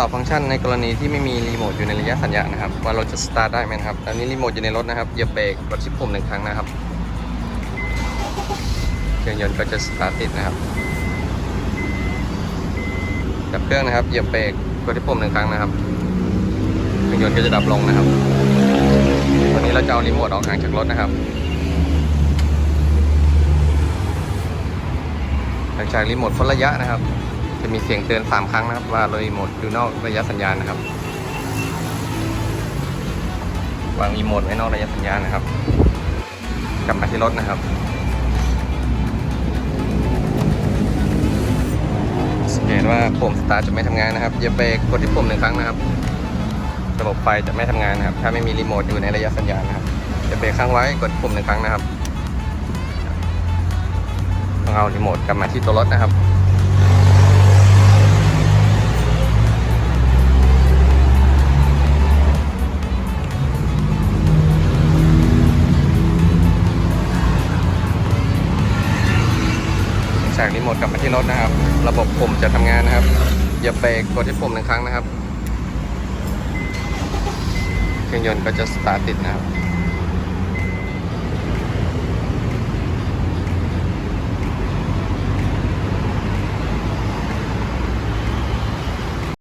สอบฟังก์ชันในกรณีที่ไม่มีรีโมทอยู่ในระยะสัญญาณนะครับ ว่ารถจะสตาร์ทได้ไหมนะครับตอนนี้รีโมทอยู่ในรถนะครับเหยียบเบรกกดชิปปุ่มหนึ่งครั้งนะครับเครื่องยนต์ก็จะสตาร์ทติดนะครับดับเครื่องนะครับเหยียบเบรกกดที่ปุ่มหนึ่งครั้งนะครับเครื่องยนต์ก็จะดับลงนะครับตอนนี้เราจะเอารีโมทออกห่างจากรถนะครับหลังจากรีโมทพ้นระยะนะครับ จะมีเสียงเตือน 3 ครั้งนะครับ ว่าเรีโมทอยู่นอกระยะสัญญาณนะครับ วางรีโมทไว้นอกระยะสัญญาณนะครับ กลับมาที่รถนะครับสังเกตว่าปุ่มสตาร์ทจะไม่ทำงานนะครับอย่าเบรกกดที่ปุ่มหนึ่งครั้งนะครับ ระบบไฟจะไม่ทำงานนะครับ ถ้าไม่มีรีโมทอยู่ในระยะสัญญาณนะครับอย่าเบรกค้างไว้กดปุ่มหนึ่งครั้งนะครับต้องเอารีโมทกลับมาที่ตัวรถนะครับ จากรีโมทกลับมาที่รถนะครับ ระบบปุ่มจะทำงานนะครับอย่าเบรกกดที่ปุ่มหนึ่งครั้งนะครับ เครื่องยนต์ก็จะสตาร์ทติดนะครับ